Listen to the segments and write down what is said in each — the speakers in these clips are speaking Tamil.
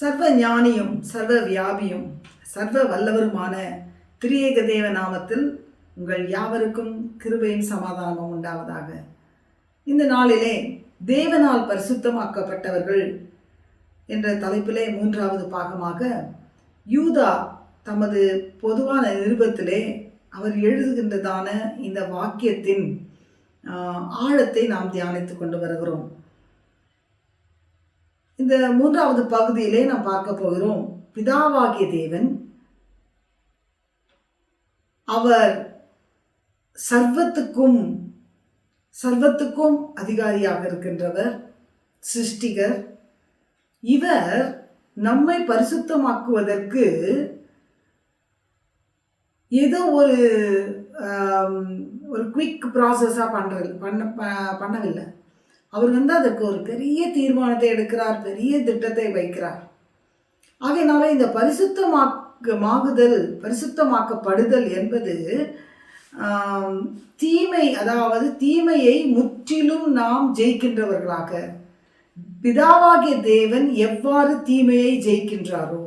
சர்வ ஞானியும் சர்வ வியாபியும் சர்வ வல்லவருமான திரியேக தேவ நாமத்தில் உங்கள் யாவருக்கும் கிருபையும் சமாதானமும் உண்டாவதாக. இந்த நாளிலே தேவனால் பரிசுத்தமாக்கப்பட்டவர்கள் என்ற தலைப்பிலே மூன்றாவது பாகமாக யூதா தமது பொதுவான நிருபத்திலே அவர் எழுதுகின்றதான இந்த வாக்கியத்தின் ஆழத்தை நாம் தியானித்து கொண்டு வருகிறோம். இந்த மூன்றாவது பகுதியிலே நாம் பார்க்க போகிறோம். பிதாவாகிய தேவன் அவர் சர்வத்துக்கும் சர்வத்துக்கும் அதிகாரியாக இருக்கின்றவர் சிருஷ்டிகர். இவர் நம்மை பரிசுத்தமாக்குவதற்கு ஏதோ ஒரு ஒரு குயிக் ப்ராசஸாக பண்ணுறது பண்ண ப- பண்ணவில்லை. அவர் வந்து அதற்கு ஒரு பெரிய தீர்மானத்தை எடுக்கிறார் பெரிய திட்டத்தை வைக்கிறார். ஆகையினால இந்த பரிசுத்தமாக்கமாகுதல் பரிசுத்தமாக்கப்படுதல் என்பது தீமை அதாவது தீமையை முற்றிலும் நாம் ஜெயிக்கின்றவர்களாக பிதாவாகிய தேவன் எவ்வாறு தீமையை ஜெயிக்கின்றாரோ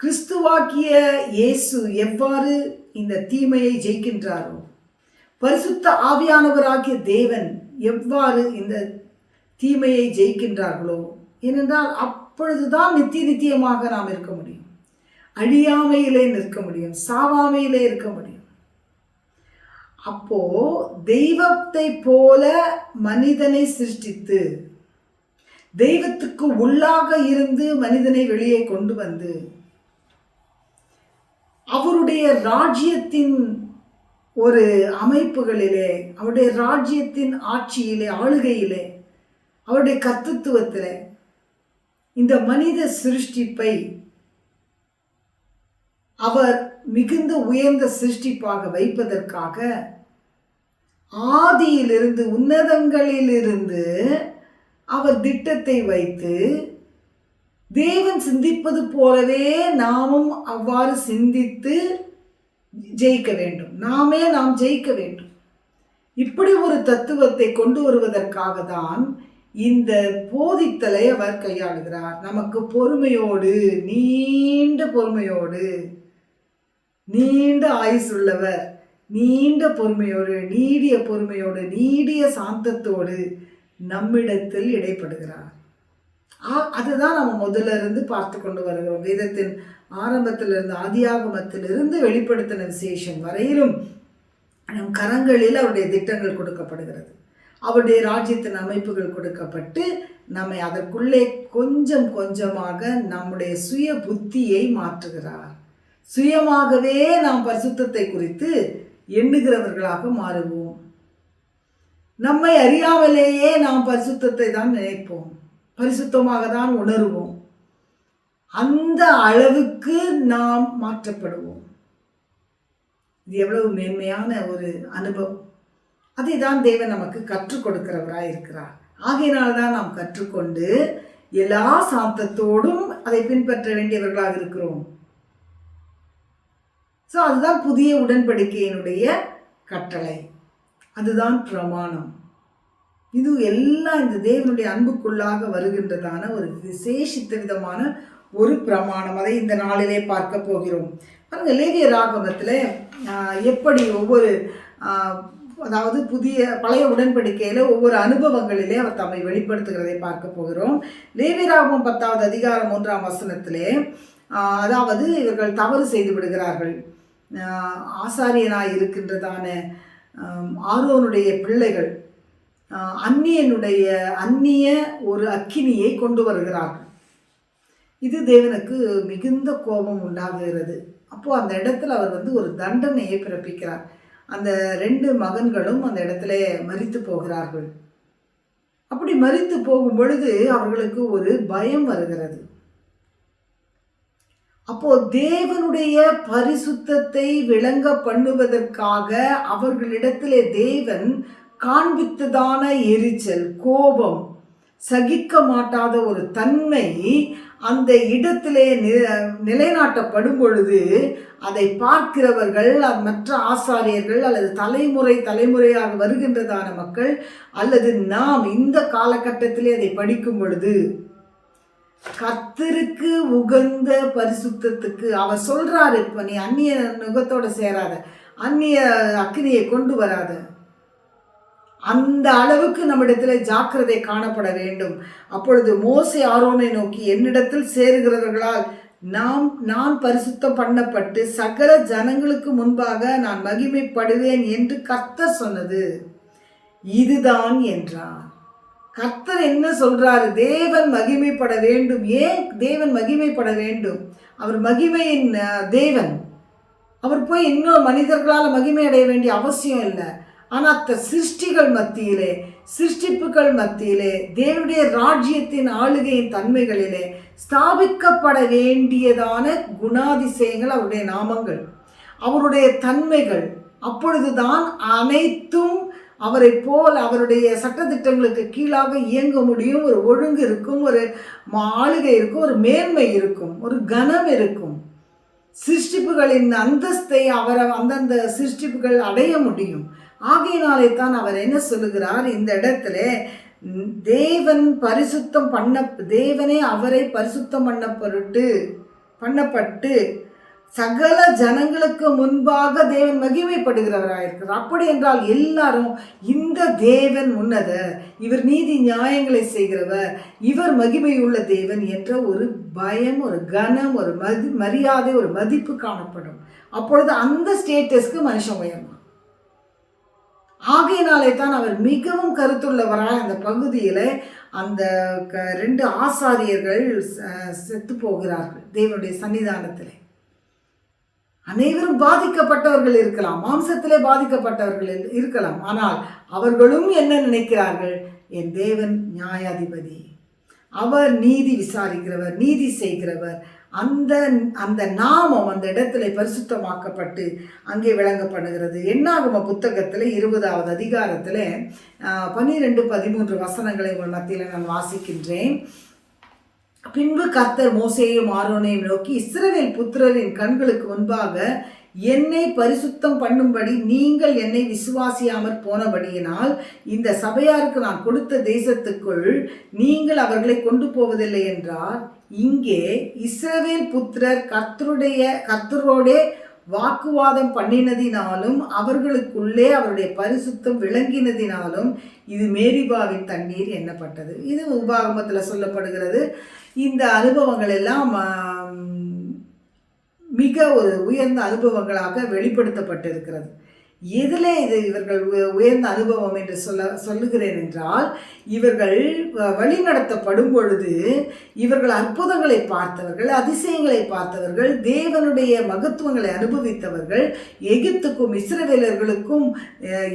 கிறிஸ்துவாக்கிய இயேசு எவ்வாறு இந்த தீமையை ஜெயிக்கின்றாரோ பரிசுத்த ஆவியானவராகிய தேவன் எவ்வாறு இந்த தீமையை ஜெயிக்கின்றார்களோ ஏனென்றால் அப்பொழுதுதான் நித்திய நித்தியமாக நாம் இருக்க முடியும். அழியாமையிலே நிற்க முடியும் சாவாமையிலே இருக்க முடியும். அப்போ தெய்வத்தை போல மனிதனை சிருஷ்டித்து தெய்வத்துக்கு உள்ளாக இருந்து மனிதனை வெளியே கொண்டு வந்து அவருடைய ராஜ்யத்தின் ஒரு அமைப்புகளிலே அவருடைய ராஜ்யத்தின் ஆட்சியிலே ஆளுகையிலே அவருடைய கர்த்தத்துவத்திலே இந்த மனித சிருஷ்டிப்பை அவர் மிகுந்த உயர்ந்த சிருஷ்டிப்பாக வைப்பதற்காக ஆதியிலிருந்து உன்னதங்களிலிருந்து அவர் திட்டத்தை வைத்து தேவன் சிந்திப்பது போலவே நாமும் அவ்வாறு சிந்தித்து ஜெயிக்க வேண்டும். நாமே நாம் ஜெயிக்க வேண்டும். இப்படி ஒரு தத்துவத்தை கொண்டு வருவதற்காக தான் இந்த போதித்தலை அவர் கையாளுகிறார். நமக்கு பொறுமையோடு நீண்ட பொறுமையோடு நீண்ட ஆயுசுள்ளவர் நீண்ட பொறுமையோடு நீடிய பொறுமையோடு நீடிய சாந்தத்தோடு நம்மிடத்தில் இடைப்படுகிறார். அதுதான் நம்ம முதல்ல இருந்து பார்த்து கொண்டு வருகிறோம். வேதத்தின் ஆரம்பத்திலிருந்து ஆதியாகமத்திலிருந்து வெளிப்படுத்தின விசேஷம் வரையிலும் நம் கரங்களில் அவருடைய திட்டங்கள் கொடுக்கப்படுகிறது. அவருடைய ராஜ்யத்தின் அமைப்புகள் கொடுக்கப்பட்டு நம்மை அதற்குள்ளே கொஞ்சம் கொஞ்சமாக நம்முடைய சுய புத்தியை மாற்றுகிறார். சுயமாகவே நாம் பரிசுத்தத்தை குறித்து எண்ணுகிறவர்களாக மாறுவோம். நம்மை அறியாமலேயே நாம் பரிசுத்தத்தை தான் நினைப்போம். பரிசுத்தமாக தான் உணருவோம். அந்த அளவுக்கு நாம் மாற்றப்படுவோம். இது எவ்வளவு மேன்மையான ஒரு அனுபவம். அதை தான் தேவன் நமக்கு கற்றுக் கொடுக்கிறவராக இருக்கிறார். ஆகையினால் தான் நாம் கற்றுக்கொண்டு எல்லா சாத்தத்தோடும் அதை பின்பற்ற வேண்டியவர்களாக இருக்கிறோம். ஸோ அதுதான் புதிய உடன்படிக்கையினுடைய கட்டளை. அதுதான் பிரமாணம். இது எல்லாம் இந்த தேவனுடைய அன்புக்குள்ளாக வருகின்றதான ஒரு விசேஷித்த விதமான ஒரு பிரமாணம். அதை இந்த நாளிலே பார்க்க போகிறோம். பாருங்க லேவிய ராகவத்தில் எப்படி ஒவ்வொரு அதாவது புதிய பழைய உடன்படிக்கையில் ஒவ்வொரு அனுபவங்களிலே அவர் தம்மை வெளிப்படுத்துகிறதை பார்க்க போகிறோம். லேவிய ராகவம் பத்தாவது அதிகாரம் மூன்றாம் வசனத்திலே அதாவது இவர்கள் தவறு செய்து விடுகிறார்கள். ஆஹ், ஆசாரியனாய் இருக்கின்றதான ஆர்வனுடைய பிள்ளைகள். அந்நியனுடைய அந்நிய ஒரு அக்கினியை கொண்டு வருகிறார்கள். இது தேவனுக்கு மிகுந்த கோபம் உண்டாகுகிறது அப்போது அந்த இடத்துல அவர் வந்து ஒரு தண்டனையை பிறப்பிக்கிறார். அந்த ரெண்டு மகன்களும் அந்த இடத்துல மறித்து போகிறார்கள். அப்படி மறித்து போகும் பொழுது அவர்களுக்கு ஒரு பயம் வருகிறது. அப்போ தேவனுடைய பரிசுத்தத்தை விளங்க பண்ணுவதற்காக அவர்களிடத்திலே தேவன் காண்பித்ததான எரிச்சல் கோபம் சகிக்க மாட்டாத ஒரு தன்மை அந்த இடத்திலே நிலைநாட்டப்படும் பொழுது அதை பார்க்கிறவர்கள் மற்ற ஆசாரியர்கள் அல்லது தலைமுறை தலைமுறையாக வருகின்றதான மக்கள் அல்லது நாம் இந்த காலகட்டத்திலே அதை படிக்கும் பொழுது கர்த்தருக்கு உகந்த பரிசுத்தத்துக்கு அவர் சொல்றாரு இப்ப நீ அந்நிய நுகத்தோட சேராத அந்நிய அக்னியை கொண்டு வராத. அந்த அளவுக்கு நம்மிடத்தில் ஜாக்கிரதை காணப்பட வேண்டும். அப்பொழுது மோசை ஆரோனை நோக்கி என்னிடத்தில் சேருகிறவர்களால் நாம் நான் பரிசுத்தம் பண்ணப்பட்டு சகல ஜனங்களுக்கு முன்பாக நான் மகிமைப்படுவேன் என்று கர்த்தர் சொன்னது. இதுதான் என்றார். கர்த்தர் என்ன சொல்றாரு? தேவன் மகிமைப்பட வேண்டும். ஏன் தேவன் மகிமைப்பட வேண்டும்? அவர் மகிமையின் தேவன். அவர் போய் இன்னும் மனிதர்களால் மகிமை அடைய வேண்டிய அவசியம் இல்லை. ஆனால் அத்த சிருஷ்டிகள் மத்தியிலே சிருஷ்டிப்புகள் மத்தியிலே தேவனுடைய ராஜ்யத்தின் ஆளுகையின் தன்மைகளிலே ஸ்தாபிக்கப்பட வேண்டியதான குணாதிசயங்கள் அவருடைய நாமங்கள் அவருடைய தன்மைகள். அப்பொழுதுதான் அனைத்தும் அவரை போல் அவருடைய சட்டத்திட்டங்களுக்கு கீழாக இயங்க முடியும். ஒரு ஒழுங்கு இருக்கும் ஒரு ஆளுகை இருக்கும் ஒரு மேன்மை இருக்கும் ஒரு கனம் இருக்கும். சிருஷ்டிப்புகளின் அந்தஸ்தை அவர் அந்தந்த சிருஷ்டிப்புகள் அடைய முடியும். ஆகையினாலே தான் அவர் என்ன சொல்லுகிறார்? இந்த இடத்துல தேவன் பரிசுத்தம் பண்ண தேவனே அவரை பரிசுத்தம் பண்ண பொருட்டு பண்ணப்பட்டு சகல ஜனங்களுக்கு முன்பாக தேவன் மகிமைப்படுகிறவராயிருக்கிறார். அப்படி என்றால் எல்லாரும் இந்த தேவன் உன்னத இவர் நீதி நியாயங்களை செய்கிறவர் இவர் மகிமையுள்ள தேவன் என்ற ஒரு பயம் ஒரு கனம் ஒரு மதி மரியாதை ஒரு மதிப்பு காணப்படும். அப்பொழுது அந்த ஸ்டேட்டஸ்க்கு மனுஷன் உயர்வான். ஆகையினாலே தான் அவர் மிகவும் கருத்துள்ளவராக அந்த பகுதியில் அந்த க ரெண்டு ஆசாரியர்கள் செத்து போகிறார்கள் தேவனுடைய சன்னிதானத்தில் அனைவரும் பாதிக்கப்பட்டவர்கள் இருக்கலாம் மாம்சத்திலே பாதிக்கப்பட்டவர்கள் இரு- இருக்கலாம். ஆனால் அவர்களும் என்ன நினைக்கிறார்கள்? என் தேவன் நியாயாதிபதி. அவர் நீதி விசாரிக்கிறவர் நீதி செய்கிறவர். அந்த அந்த நாமம் அந்த இடத்துல பரிசுத்தமாக்கப்பட்டு அங்கே விளங்கப்படுகிறது. என்னாகும புத்தகத்தில் இருபதாவது அதிகாரத்தில் பன்னிரெண்டு பதிமூன்று வசனங்களை உங்கள் மத்தியில் நான் வாசிக்கின்றேன். பின்பு கர்த்தர் மோசையும் ஆரோனையும் நோக்கி இஸ்ரவேல் புத்திரரின் கண்களுக்கு முன்பாக என்னை பரிசுத்தம் பண்ணும்படி நீங்கள் என்னை விசுவாசியாமற் போனபடியினால் இந்த சபையாருக்கு நான் கொடுத்த தேசத்துக்குள் நீங்கள் அவர்களை கொண்டு போவதில்லை என்றார். இங்கே இஸ்ரவேல் புத்திரர் கர்த்தருடைய கர்த்தரோடே வாக்குவாதம் பண்ணினதினாலும் அவர்களுக்குள்ளே அவருடைய பரிசுத்தம் விளங்கினதினாலும் இது மேரிபாவின் தண்ணீர் எண்ணப்பட்டது இது உபாகமத்தில் சொல்லப்படுகிறது. இந்த அனுபவங்கள் எல்லாம் மிக ஒரு உயர்ந்த அனுபவங்களாக வெளிப்படுத்தப்பட்டிருக்கிறது. எதிலே இது இவர்கள் உயர்ந்த அனுபவம் என்று சொல்ல சொல்லுகிறேன் என்றால் இவர்கள் வ- வழிநடத்தப்படும் பொழுது இவர்கள் அற்புதங்களை பார்த்தவர்கள் அதிசயங்களை பார்த்தவர்கள் தேவனுடைய மகத்துவங்களை அனுபவித்தவர்கள் எகிப்துக்கும் இஸ்ரவேலர்களுக்கும்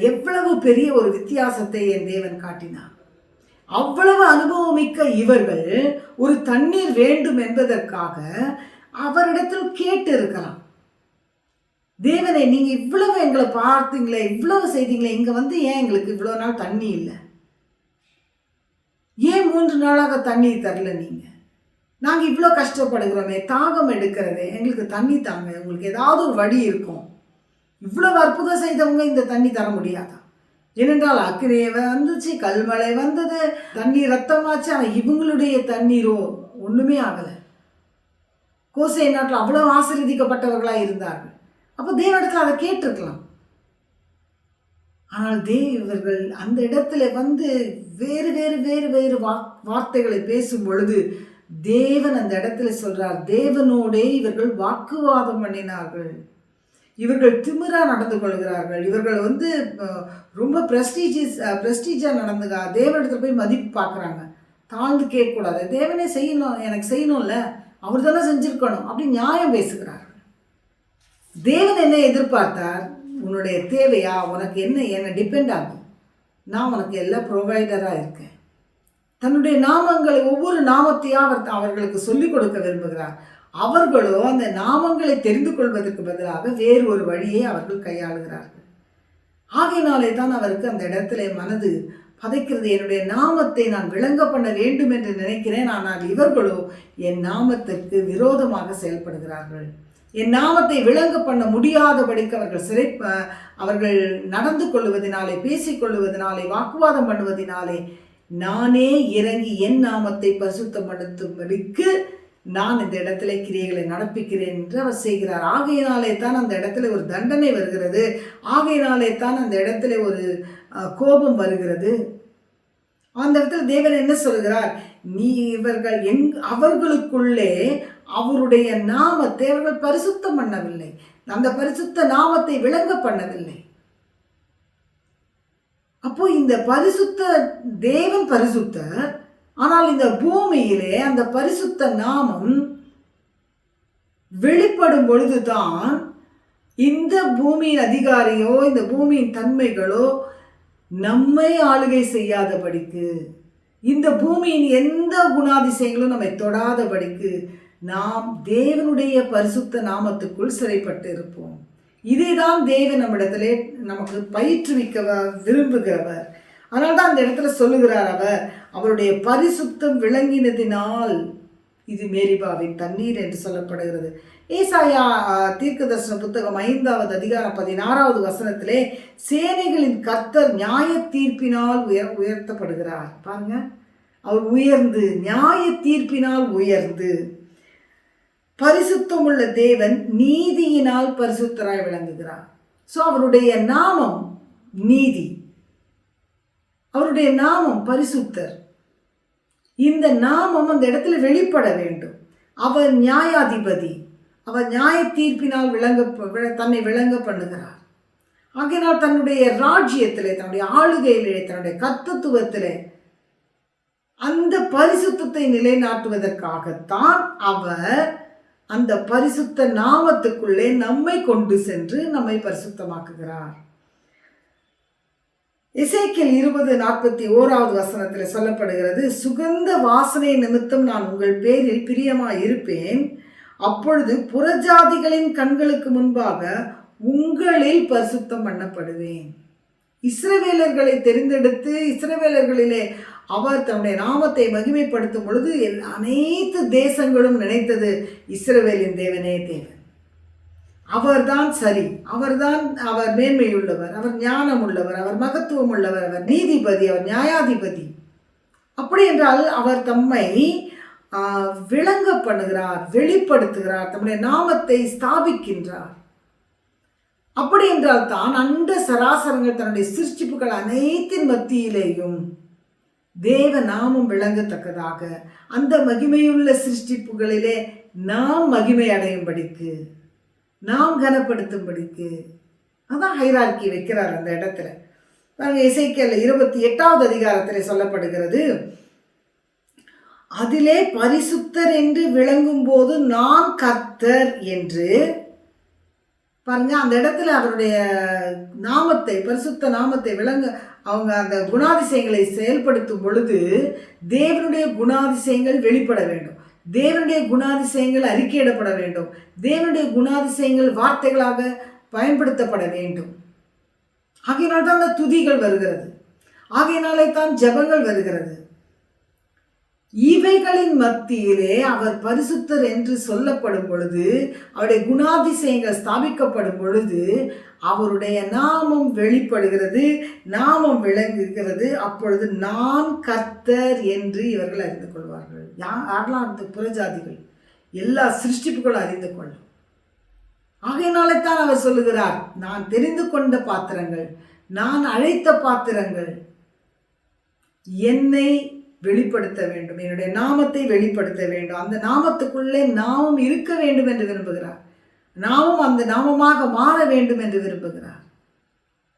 எவ்வளவு பெரிய ஒரு வித்தியாசத்தை என் தேவன் காட்டினார். அவ்வளவு அனுபவமிக்க இவர்கள் ஒரு தண்ணீர் வேண்டும் என்பதற்காக அவரிடத்தில் கேட்டு இருக்கலாம். தேவனே நீங்கள் இவ்வளவு எங்களை பார்த்தீங்களே இவ்வளவு செய்தீங்களே இங்கே வந்து ஏன் எங்களுக்கு இவ்வளோ நாள் தண்ணி இல்லை? ஏன் மூன்று நாளாக தண்ணீர் தரல நீங்கள் நாங்கள் இவ்வளோ கஷ்டப்படுகிறோமே தாகம் எடுக்கிறதே எங்களுக்கு தண்ணி தாங்க உங்களுக்கு ஏதாவது ஒரு வழி இருக்கும். இவ்வளோ அற்புதம் செய்தவங்க இந்த தண்ணி தர முடியாதா? ஏனென்றால் அக்கிரே வந்துச்சு கல்மழை வந்தது தண்ணி ரத்தமாச்சு ஆனால் இவங்களுடைய தண்ணீரோ ஒன்றுமே ஆகலை. கோசை நாட்டில் அவ்வளோ ஆசீர்வதிக்கப்பட்டவர்களாக இருந்தார்கள். அப்போ தேவனிடத்தில் அதை கேட்டிருக்கலாம். ஆனால் தேவ் இவர்கள் அந்த இடத்துல வந்து வேறு வேறு வேறு வேறு வா வார்த்தைகளை பேசும் பொழுது தேவன் அந்த இடத்துல சொல்கிறார் தேவனோடே இவர்கள் வாக்குவாதம் பண்ணினார்கள். இவர்கள் திமிரா நடந்து கொள்கிறார்கள். இவர்கள் வந்து ரொம்ப ப்ரெஸ்டீஜியஸ் ப்ரெஸ்டீஜாக நடந்துக்கா தேவனிடத்தில் போய் மதிப்பு பார்க்குறாங்க. தாழ்ந்து கேட்கக்கூடாது. தேவனே செய்யணும் எனக்கு செய்யணும்ல. அவர் தானே செஞ்சுருக்கணும் அப்படி நியாயம் பேசுகிறார். தேவன் என்ன எதிர்பார்த்தார். உன்னுடைய தேவையா? உனக்கு என்ன என்ன டிபெண்ட் ஆகும் நான் உனக்கு எல்லா ப்ரொவைடராக இருக்கேன். தன்னுடைய நாமங்களை ஒவ்வொரு நாமத்தையும் அவர் அவர்களுக்கு சொல்லிக் கொடுக்க விரும்புகிறார். அவர்களோ அந்த நாமங்களை தெரிந்து கொள்வதற்கு பதிலாக வேறு ஒரு வழியை அவர்கள் கையாளுகிறார்கள். ஆகையினாலே தான் அவருக்கு அந்த இடத்துல மனது பதைக்கிறது. என்னுடைய நாமத்தை நான் விளங்க பண்ண வேண்டும் என்று நினைக்கிறேன். ஆனால் இவர்களோ என் நாமத்திற்கு விரோதமாக செயல்படுகிறார்கள். என் நாமத்தை விளங்க பண்ண முடியாதபடிக்கு அவர்கள் சிறை அவர்கள் நடந்து கொள்வதனாலே பேசிக்கொள்வதனாலே வாக்குவாதம் பண்ணுவதனாலே நானே இறங்கி என் நாமத்தை பரிசுத்தப்படுத்தும்படிக்கு நான் இந்த இடத்துல கிரியைகளை நடப்பிக்கிறேன் என்று அவர் செய்கிறார். ஆகையினாலே தான் அந்த இடத்துல ஒரு தண்டனை வருகிறது. ஆகையினாலே தான் அந்த இடத்துல ஒரு கோபம் வருகிறது. அந்த இடத்துல தேவன் என்ன சொல்கிறார்? நீ இவர்கள் எங் அவர்களுக்குள்ளே அவருடைய நாமத்தை அவர்கள் பரிசுத்தம் பண்ணவில்லை. அந்த பரிசுத்த நாமத்தை விளங்க பண்ணவில்லை. அப்போ இந்த பரிசுத்த தேவன் பரிசுத்தர் ஆனால் இந்த பூமியிலே அந்த பரிசுத்த நாமம் வெளிப்படும் பொழுதுதான் இந்த பூமியின் அதிகாரியோ இந்த பூமியின் தன்மைகளோ நம்மை ஆளுகை செய்யாதபடிக்கு இந்த பூமியின் எந்த குணாதிசயங்களும் நம்மை தொடாதபடிக்கு நாம் தேவனுடைய பரிசுத்த நாமத்துக்குள் சிறைப்பட்டு இருப்போம். இதைதான் தேவன் நம்மிடத்திலே நமக்கு பயிற்றுவிக்க விரும்புகிறவர். அதனால தான் அந்த இடத்துல சொல்லுகிறார் அவர் அவருடைய பரிசுத்தம் விளங்கினதினால் இது மேரிபாவின் தண்ணீர் என்று சொல்லப்படுகிறது. ஈசாயா தீர்க்க தரிசன புத்தகம் ஐந்தாவது அதிகாரம் பதினாறாவது வசனத்திலே சேனைகளின் கர்த்தர் நியாய தீர்ப்பினால் உயர் உயர்த்தப்படுகிறார். பாருங்க. அவர் உயர்ந்து நியாய தீர்ப்பினால் உயர்ந்து. பரிசுத்தமுள்ள தேவன் நீதியினால் பரிசுத்தராய் விளங்குகிறார். ஸோ அவருடைய நாமம் நீதி. அவருடைய நாமம் பரிசுத்தர். இந்த நாமம் அந்த இடத்துல வெளிப்பட வேண்டும். அவர் நியாயாதிபதி. அவர் நியாய தீர்ப்பினால் விளங்க தன்னை விளங்க பண்ணுகிறார். ஆகையினால் தன்னுடைய ராஜ்யத்திலே தன்னுடைய ஆளுகையிலே தன்னுடைய கர்த்தத்துவத்திலே அந்த பரிசுத்தத்தை நிலைநாட்டுவதற்காகத்தான் அவர் அந்த பரிசுத்த நாமத்துக்குள்ளே நம்மை கொண்டு சென்று நம்மை பரிசுத்தமாக்குகிறார். இசைக்கில் இருபது நாற்பத்தி ஓராவது வசனத்தில் சொல்லப்படுகிறது சுகந்த வாசனை நிமித்தம் நான் உங்கள் பேரில் பிரியமாக இருப்பேன் அப்பொழுது புறஜாதிகளின் கண்களுக்கு முன்பாக உங்களில் பரிசுத்தம் பண்ணப்படுவேன். இஸ்ரவேலர்களை தெரிந்தெடுத்து இஸ்ரவேலர்களிலே அவர் தன்னுடைய நாமத்தை மகிமைப்படுத்தும் பொழுது அனைத்து தேசங்களும் நினைத்தது இஸ்ரவேலின் தேவனே தேவன். அவர்தான் சரி அவர்தான் அவர் மேன்மையுள்ளவர் அவர் ஞானம் உள்ளவர் அவர் மகத்துவம் உள்ளவர் அவர் நீதிபதி அவர் நியாயாதிபதி. அப்படி என்றால் அவர் தம்மை விளங்க பண்ணுகிறார் வெளிப்படுத்துகிறார் தம்முடைய நாமத்தை ஸ்தாபிக்கின்றார். அப்படி என்றால் தான் அண்ட சராசரங்கள் தன்னுடைய சிருஷ்டிப்புகள் அனைத்தின் மத்தியிலேயும் தேவ நாமம் விளங்கத்தக்கதாக அந்த மகிமையுள்ள சிருஷ்டிப்புகளிலே நாம் மகிமை அடையும்படிக்கு நாம் கனப்படுத்தும்படிக்கு. அதான் ஹைரார்கி வைக்கிறார் அந்த இடத்துல. பாருங்கள் இசைக்கல் இருபத்தி எட்டாவது அதிகாரத்தில் சொல்லப்படுகிறது அதிலே பரிசுத்தர் என்று விளங்கும் போது நான் கர்த்தர் என்று பாருங்க அந்த இடத்துல அவருடைய நாமத்தை பரிசுத்த நாமத்தை விளங்க அவங்க அந்த குணாதிசயங்களை செயல்படுத்தும் பொழுது தேவனுடைய குணாதிசயங்கள் வெளிப்பட வேண்டும். தேவனுடைய குணாதிசயங்கள் அறிக்கையிடப்பட வேண்டும். தேவனுடைய குணாதிசயங்கள் வார்த்தைகளாக பயன்படுத்தப்பட வேண்டும். ஆகையினால் தான் அந்த துதிகள் வருகிறது. ஆகையினாலே தான் ஜெபங்கள் வருகிறது. இவைகளின் மத்தியிலே அவர் பரிசுத்தர் என்று சொல்லப்படும் பொழுது அவருடைய குணாதிசயங்கள் ஸ்தாபிக்கப்படும் பொழுது அவருடைய நாமம் வெளிப்படுகிறது நாமம் விளங்குகிறது. அப்பொழுது நான் கர்த்தர் என்று இவர்கள் அறிந்து கொள்வார்கள். யாரெல்லாம் அந்த புறஜாதிகள்? எல்லா சிருஷ்டிப்புகளும் அறிந்து கொள்ளும். ஆகையினாலே தான் அவர் சொல்லுகிறார் நான் தெரிந்து கொண்ட பாத்திரங்கள் நான் அழைத்த பாத்திரங்கள் என்னை வெளிப்படுத்த வேண்டும். என்னுடைய நாமத்தை வெளிப்படுத்த வேண்டும். அந்த நாமத்துக்குள்ளே நாமும் இருக்க வேண்டும் என்று விரும்புகிறார். நாமும் அந்த நாமமாக மாற வேண்டும் என்று விரும்புகிறார்.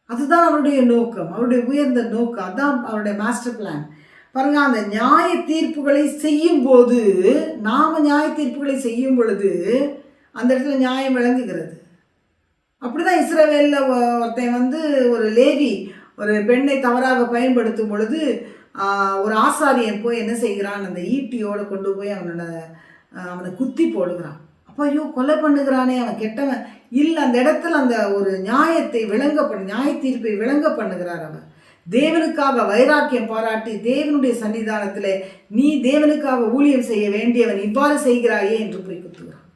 அதுதான் அவருடைய நோக்கம். அவருடைய உயர்ந்த நோக்கம். அதுதான் அவருடைய மாஸ்டர் பிளான் பாருங்க அந்த நியாய தீர்ப்புகளை செய்யும் போது நாம நியாய தீர்ப்புகளை செய்யும் பொழுது அந்த இடத்துல நியாயம் விளங்குகிறது. அப்படிதான் இஸ்ரேவேலில் ஒருத்தன் வந்து ஒரு லேவி ஒரு பெண்ணை தவறாக பயன்படுத்தும் பொழுது ஒரு ஆசாரியன் போய் என்ன செய்கிறான்? அந்த ஈட்டியோடு கொண்டு போய் அவனோட அவனை குத்தி போடுகிறான். அப்போ ஐயோ கொலை பண்ணுகிறானே அவன் கெட்டவன். இல்லை அந்த இடத்துல அந்த ஒரு நியாயத்தை விளங்க பண்ண நியாய தீர்ப்பை விளங்க பண்ணுகிறார் அவன். தேவனுக்காக வைராக்கியம் பாராட்டி தேவனுடைய சன்னிதானத்தில் நீ தேவனுக்காக ஊழியம் செய்ய வேண்டியவன் இவ்வாறு செய்கிறாயே என்று போய் குத்துகிறான்.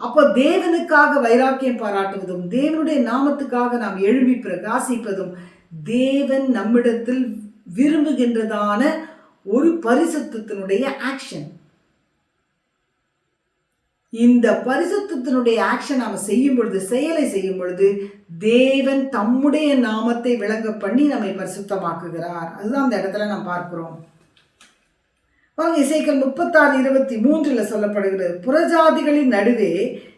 அப்போ தேவனுக்காக வைராக்கியம் பாராட்டுவதும் தேவனுடைய நாமத்துக்காக நாம் எழுப்பி பிரகாசிப்பதும் தேவன் நம்மிடத்தில் விரும்புகின்றதான ஒரு பரிசுத்தினுடைய ஆக்ஷன் இந்த பரிசுத்தினுடைய ஆக்ஷன் நாம் செய்யும் பொழுது செயலை செய்யும் பொழுது தேவன் தம்முடைய நாமத்தை விளங்க பண்ணி நம்மை பரிசுத்தமாக்குகிறார். அதுதான் அந்த இடத்துல நாம் பார்க்கிறோம். பாருங்க இசைக்கள் முப்பத்தாறு இருபத்தி மூன்றில் சொல்லப்படுகிறது புறஜாதிகளின் நடுவே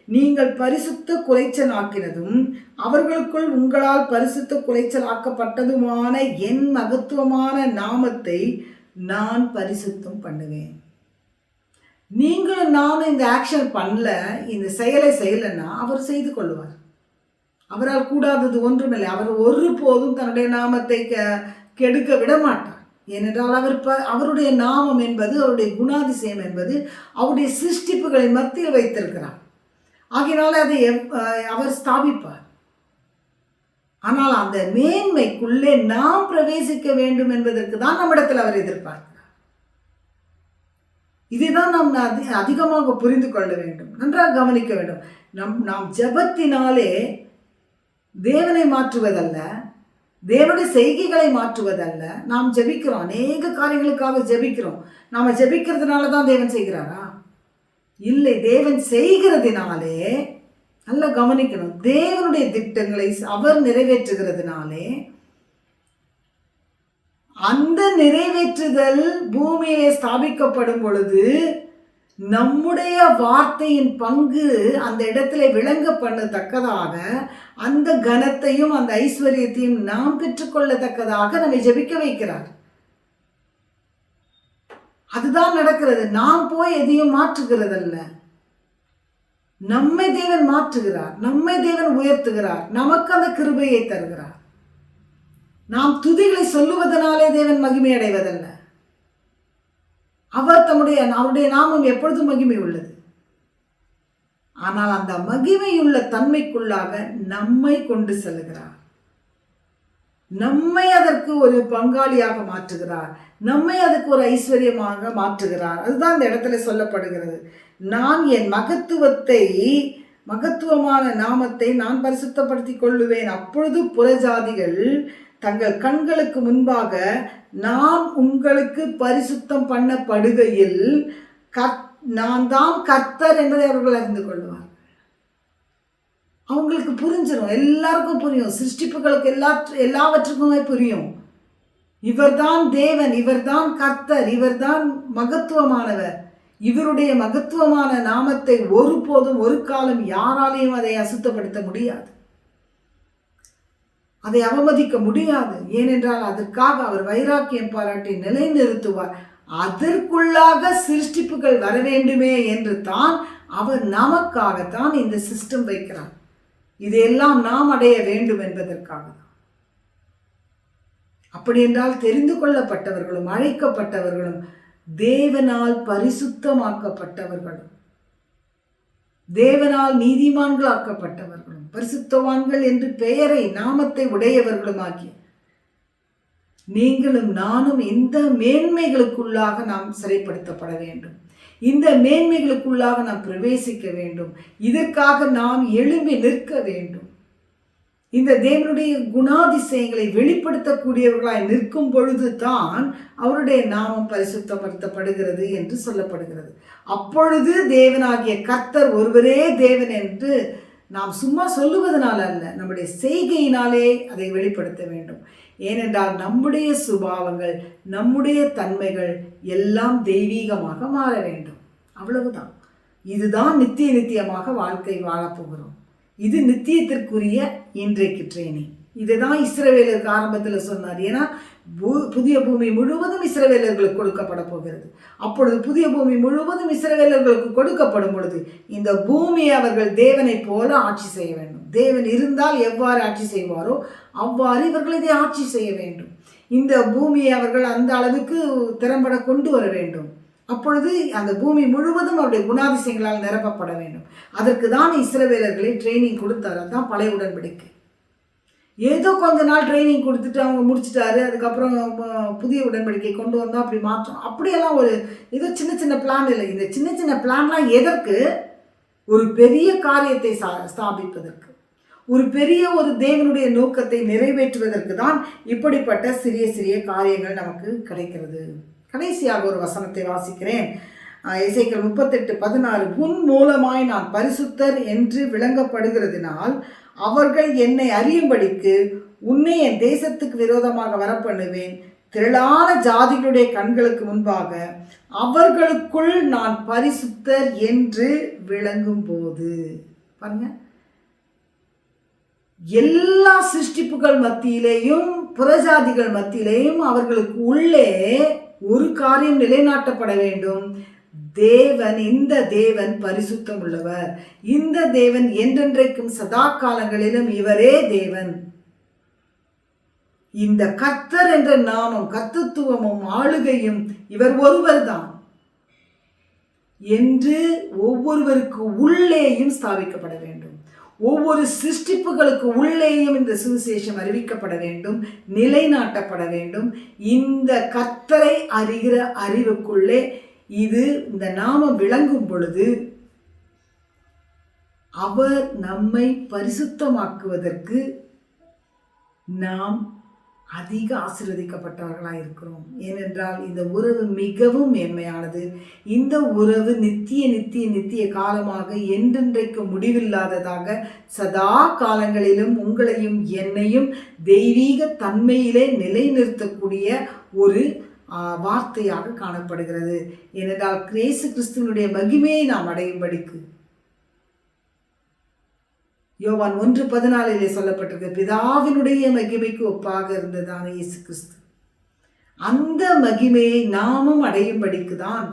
நீங்கள் பரிசுத்த குலைச்சல் ஆக்கினதும் அவர்களுக்குள் உங்களால் பரிசுத்த குலைச்சல் ஆக்கப்பட்டதுமான என் மகத்துவமான நாமத்தை நான் பரிசுத்தம் பண்ணுவேன். நீங்களும் நானும் இந்த ஆக்ஷன் பண்ணல இந்த செயலை செய்யலைன்னா அவர் செய்து கொள்வார். அவரால் கூடாதது ஒன்றுமில்லை. அவர் ஒரு போதும் தன்னுடைய நாமத்தை க கெடுக்க விட மாட்டார் ஏனென்றால் அவர் ப அவருடைய நாமம் என்பது அவருடைய குணாதிசயம் என்பது அவருடைய சிருஷ்டிப்புகளை மத்தியில் வைத்திருக்கிறார். ஆகையினால அதை அவர் ஸ்தாபிப்பார். ஆனால் அந்த மேன்மைக்குள்ளே நாம் பிரவேசிக்க வேண்டும் என்பதற்கு தான் நம்மிடத்தில் அவர் எதிர்பார்க்கிறார். இதுதான் நாம் அதி- அதிகமாக புரிந்து கொள்ள வேண்டும் நன்றாக கவனிக்க வேண்டும். நம் நாம் ஜெபத்தினாலே தேவனை மாற்றுவதல்ல தேவனுடைய செய்கைகளை மாற்றுவதல்ல நாம் ஜெபிக்கிறோம் அநேக காரியங்களுக்காக ஜெபிக்கிறோம். நாம் ஜெபிக்கிறதுனால தான் தேவன் செய்கிறாரா? இல்லை தேவன் செய்கிறதினாலே நல்லா கவனிக்கணும். தேவனுடைய திட்டங்களை அவர் நிறைவேற்றுகிறதுனாலே அந்த நிறைவேற்றுதல் பூமியிலே ஸ்தாபிக்கப்படும் பொழுது நம்முடைய வார்த்தையின் பங்கு அந்த இடத்துல விளங்க பண்ணத்தக்கதாக அந்த கனத்தையும் அந்த ஐஸ்வர்யத்தையும் நாம் பெற்றுக்கொள்ளத்தக்கதாக நம்மை ஜெபிக்க வைக்கிறார். அதுதான் நடக்கிறது. நாம் போய் எதையும் மாற்றுகிறதல்ல. நம்மை தேவன் மாற்றுகிறார். நம்மை தேவன் உயர்த்துகிறார். நமக்கு அந்த கிருபையை தருகிறார். நாம் துதிகளை சொல்லுவதனாலே தேவன் மகிமை அடைவதல்ல. அவர் தம்முடைய அவருடைய நாமம் எப்பொழுதும் மகிமை உள்ளது. ஆனால் அந்த மகிமையுள்ள தன்மைக்குள்ளாக நம்மை கொண்டு செல்கிறார் நம்மை அதற்கு ஒரு பங்காளியாக மாற்றுகிறார். நம்மை அதுக்கு ஒரு ஐஸ்வர்யமாக மாற்றுகிறார். அதுதான் இந்த இடத்துல சொல்லப்படுகிறது. நான் என் மகத்துவத்தை மகத்துவமான நாமத்தை நான் பரிசுத்தப்படுத்தி கொள்ளுவேன். அப்பொழுது புறஜாதிகள் தங்கள் கண்களுக்கு முன்பாக நாம் உங்களுக்கு பரிசுத்தம் பண்ணப்படுகையில் கத் நான் தான் கர்த்தர் என்பதை அவர்கள் அறிந்து கொள்வார் அவங்களுக்கு புரிஞ்சிடும் எல்லாருக்கும் புரியும். சிருஷ்டிப்புகளுக்கு எல்லா எல்லாவற்றுக்குமே புரியும். இவர்தான் தேவன் இவர்தான் கர்த்தர் இவர்தான் மகத்துவமானவர். இவருடைய மகத்துவமான நாமத்தை ஒருபோதும் ஒரு காலம் யாராலையும் அதை அசுத்தப்படுத்த முடியாது. அதை அவமதிக்க முடியாது. ஏனென்றால் அதற்காக அவர் வைராக்கியம் பாராட்டி நிலைநிறுத்துவார். அதற்குள்ளாக சிருஷ்டிப்புகள் வர வேண்டுமே என்று தான் அவர் நமக்காகத்தான் இந்த சிஸ்டம் வைக்கிறார். இதையெல்லாம் நாம் அடைய வேண்டும் என்பதற்காக தான். அப்படி என்றால் தெரிந்து கொள்ளப்பட்டவர்களும் அழைக்கப்பட்டவர்களும் தேவனால் பரிசுத்தமாக்கப்பட்டவர்களும் தேவனால் நீதிமான்களாக்கப்பட்டவர்களும் பரிசுத்தவான்கள் என்று பெயரை நாமத்தை உடையவர்களும் ஆகிய நீங்களும் நானும் இந்த மேன்மைகளுக்குள்ளாக நாம் சிறைப்படுத்தப்பட வேண்டும். இந்த மேன்மைகளுக்குள்ளாக நாம் பிரவேசிக்க வேண்டும். இதற்காக நாம் எழும்பி நிற்க வேண்டும். இந்த தேவனுடைய குணாதிசயங்களை வெளிப்படுத்தக்கூடியவர்களாய் நிற்கும் பொழுது தான் அவருடைய நாமம் பரிசுத்தப்படுத்தப்படுகிறது என்று சொல்லப்படுகிறது. அப்பொழுது தேவனாகிய கர்த்தர் ஒருவரே தேவன் என்று நாம் சும்மா சொல்லுவதனால அல்ல நம்முடைய செய்கையினாலே அதை வெளிப்படுத்த வேண்டும். ஏனென்றால் நம்முடைய சுபாவங்கள் நம்முடைய தன்மைகள் எல்லாம் தெய்வீகமாக மாற வேண்டும். அவ்வளவுதான். இதுதான் நித்திய நித்தியமாக வாழ்க்கை வாழப்போகிறோம் இது நித்தியத்திற்குரிய இன்றைக்கு ட்ரைனிங் இதுதான் இஸ்ரவேலருக்கு ஆரம்பத்தில் சொன்னார். ஏன்னா பூ புதிய பூமி முழுவதும் இஸ்ரவேலர்களுக்கு கொடுக்கப்பட போகிறது. அப்பொழுது புதிய பூமி முழுவதும் இஸ்ரவேலர்களுக்கு கொடுக்கப்படும் பொழுது இந்த பூமியை அவர்கள் தேவனைப் போல ஆட்சி செய்ய வேண்டும். தேவன் இருந்தால் எவ்வாறு ஆட்சி செய்வாரோ அவ்வாறு இவர்கள் இதை ஆட்சி செய்ய வேண்டும். இந்த பூமியை அவர்கள் அந்த அளவுக்கு திறம்பட கொண்டு வர வேண்டும். அப்பொழுது அந்த பூமி முழுவதும் அவருடைய குணாதிசயங்களால் நிரப்பப்பட வேண்டும். அதற்கு தான் இஸ்ரவேலர்களை ட்ரைனிங் கொடுத்தார். அதுதான் பழைய உடன்படிக்கை. ஏதோ கொஞ்ச நாள் ட்ரைனிங் கொடுத்துட்டு அவங்க முடிச்சிட்டாரு. அதுக்கப்புறம் புதிய உடன்படிக்கை கொண்டு வந்தோம் அப்படி மாற்றம். அப்படியெல்லாம் ஒரு ஏதோ சின்ன சின்ன பிளான் இல்லை. இந்த சின்ன சின்ன பிளான்லாம் எதற்கு? ஒரு பெரிய காரியத்தை சா ஸ்தாபிப்பதற்கு. ஒரு பெரிய ஒரு தேவனுடைய நோக்கத்தை நிறைவேற்றுவதற்கு தான் இப்படிப்பட்ட சிறிய சிறிய காரியங்கள் நமக்கு கிடைக்கிறது. கடைசியாக ஒரு வசனத்தை வாசிக்கிறேன். இசைக்கள் முப்பத்தெட்டு பதினாறு உன் மூலமாய் நான் பரிசுத்தர் என்று விளங்கப்படுகிறதுனால் அவர்கள் என்னை அறியும்படிக்கு உன்னை என் தேசத்துக்கு விரோதமாக வரப்பண்ணுவேன். திரளான ஜாதிகளுடைய கண்களுக்கு முன்பாக அவர்களுக்குள் நான் பரிசுத்தர் என்று விளங்கும் போது பாருங்க எல்லா சிருஷ்டிப்புகள் மத்தியிலேயும் புறஜாதிகள் மத்தியிலேயும் அவர்களுக்கு உள்ளே ஒரு காரியம் நிலைநாட்டப்பட வேண்டும். தேவன் இந்த தேவன் பரிசுத்தம் உள்ளவர். இந்த தேவன் என்றென்றைக்கும் சதா காலங்களிலும் இவரே தேவன். இந்த கர்த்தர் என்ற நாமம் கர்த்தத்துவமும் ஆளுகையும் இவர் ஒருவர்தான். என்று ஒவ்வொருவருக்கு உள்ளேயும் ஸ்தாபிக்கப்பட வேண்டும். ஒவ்வொரு சிருஷ்டிப்புகளுக்கு உள்ளேயும் இந்த சுவிசேஷம் அறிவிக்கப்பட வேண்டும் நிலைநாட்டப்பட வேண்டும். இந்த கத்தரை அறிகிற அறிவுக்குள்ளே இது இந்த நாமம் விளங்கும் பொழுது அவர் நம்மை பரிசுத்தமாக்குவதற்கு நாம் அதிக ஆசிர்வதிக்கப்பட்டவர்களாக இருக்கிறோம். ஏனென்றால் இந்த உறவு மிகவும் மேன்மையானது இந்த உறவு நித்திய நித்திய நித்திய காலமாக என்றென்றைக்கு முடிவில்லாததாக சதா காலங்களிலும் உங்களையும் என்னையும் தெய்வீக தன்மையிலே நிலைநிறுத்தக்கூடிய ஒரு வார்த்தையாக காணப்படுகிறது. ஏனென்றால் கிரேசு கிறிஸ்துவனுடைய மகிமையை நாம் அடையும்படிக்கு யோவான் ஒன்று பதினாலிலே சொல்லப்பட்டிருக்கு பிதாவினுடைய மகிமைக்கு ஒப்பாக இருந்ததான இயேசு கிறிஸ்து அந்த மகிமையை நாமும் அடையும்படிக்கு தான்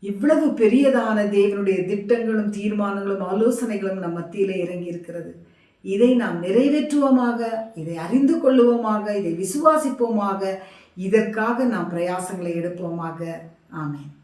இவ்வளவு பெரியதான தேவனுடைய திட்டங்களும் தீர்மானங்களும் ஆலோசனைகளும் நம் மத்தியிலே இறங்கி இருக்கிறது இதை நாம் நிறைவேற்றுவோமாக இதை அறிந்து கொள்ளுவோமாக இதை விசுவாசிப்போமாக இதற்காக நாம் பிரயாசங்களை எடுப்போமாக. ஆமேன்.